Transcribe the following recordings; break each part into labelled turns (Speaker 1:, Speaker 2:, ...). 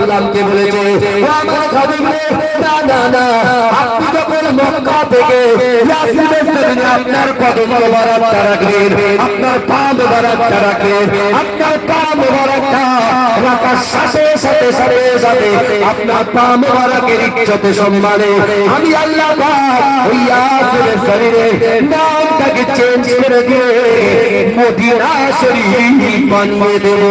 Speaker 1: সাল্লামকে বলেছে আপনার কদম রাখলেন আপনার সম্মানে আমি আল্লাহ শরীরে নামটাকে চেঞ্জ করে দিয়ে মদিনা শরীফ বানিয়ে দেবো।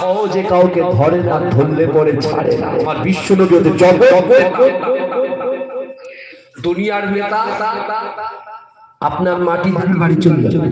Speaker 1: সহজে কাউকে ধরে না ধরলে পরে ছাড়ে না। আমার বিশ্ব নবী ওদের জগৎ দুনিয়ার নেতা আপনার মাটি বাড়ি চলে যাবে।